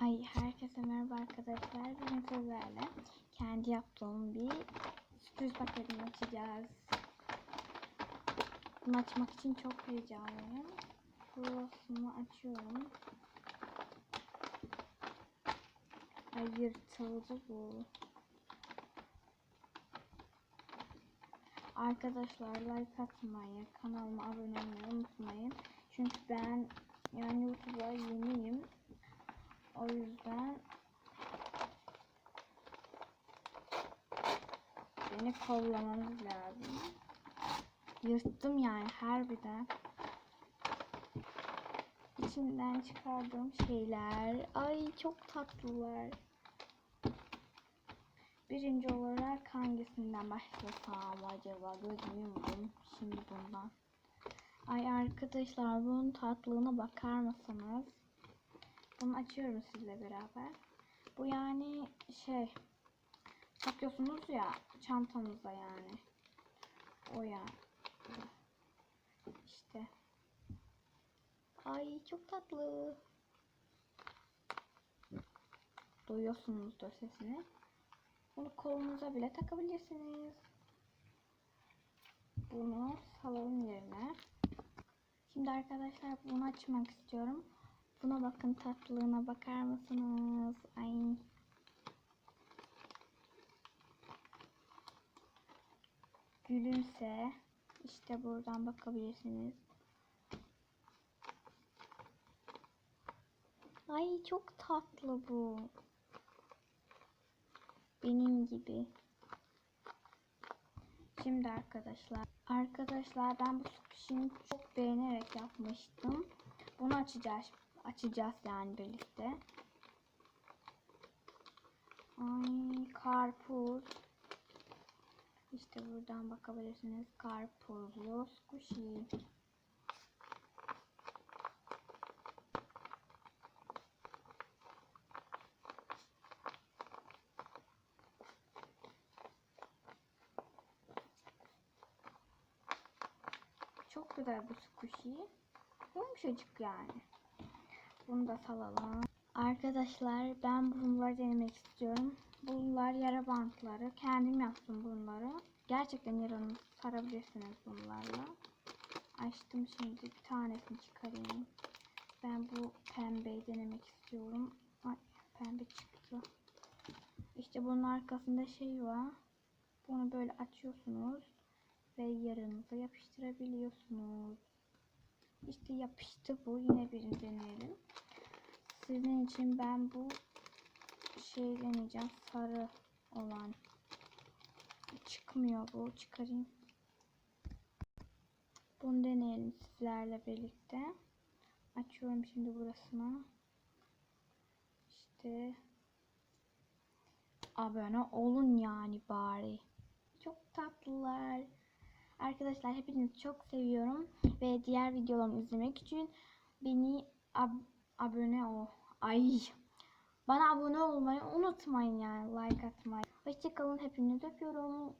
Ay herkese merhaba arkadaşlar. Bugün sizlerle kendi yaptığım bir sürpriz paketini açacağız. Bunu açmak için çok heyecanlıyım. Burasını açıyorum. Ay yırtıldı bu. Arkadaşlar like atmayı, kanalıma abone olmayı unutmayın. Çünkü ben yani YouTube'a yeniyim. O yüzden beni kollamanız lazım. Yırttım yani harbiden. İçinden çıkardığım şeyler. Ay çok tatlılar. Birinci olarak hangisinden başlasam acaba? Gözümü yumdum. Şimdi bundan. Ay arkadaşlar bunun tatlılığına bakar mısınız? Bunu açıyorum sizle beraber. Bu yani şey takıyorsunuz ya çantanıza yani. O ya. İşte. Ay çok tatlı. Duyuyorsunuzdur sesini. Bunu kolunuza bile takabilirsiniz. Bunu salalım yerine. Şimdi arkadaşlar bunu açmak istiyorum. Buna bakın tatlılığına bakar mısınız? Ay. Gülümse. İşte buradan bakabilirsiniz. Ay çok tatlı bu. Benim gibi. Şimdi arkadaşlar. Arkadaşlar ben bu squish'ini çok beğenerek yapmıştım. Bunu açacağız. Açacağız yani birlikte. Ay karpuz. İşte buradan bakabilirsiniz. Karpuzlu squishy. Çok güzel bu squishy. Yumuşacık yani. Bunu da salalım. Arkadaşlar ben bunları denemek istiyorum. Bunlar yara bantları. Kendim yaptım bunları. Gerçekten yaranızı sarabilirsiniz bunlarla. Açtım şimdi bir tanesini çıkarayım. Ben bu pembeyi denemek istiyorum. Ay pembe çıktı. İşte bunun arkasında şey var. Bunu böyle açıyorsunuz ve yaranıza yapıştırabiliyorsunuz. İşte yapıştı bu. Yine birini deneyelim. Sizin için ben bu şey deneyeceğim. Sarı olan. Çıkmıyor bu. Çıkarayım. Bunu deneyelim sizlerle birlikte. Açıyorum şimdi burasını. İşte abone olun yani bari. Çok tatlılar. Arkadaşlar hepinizi çok seviyorum ve diğer videolarımı izlemek için beni ab abone ol. Ay. Bana abone olmayı unutmayın yani like atmayı. Hoşçakalın hepinizi öpüyorum.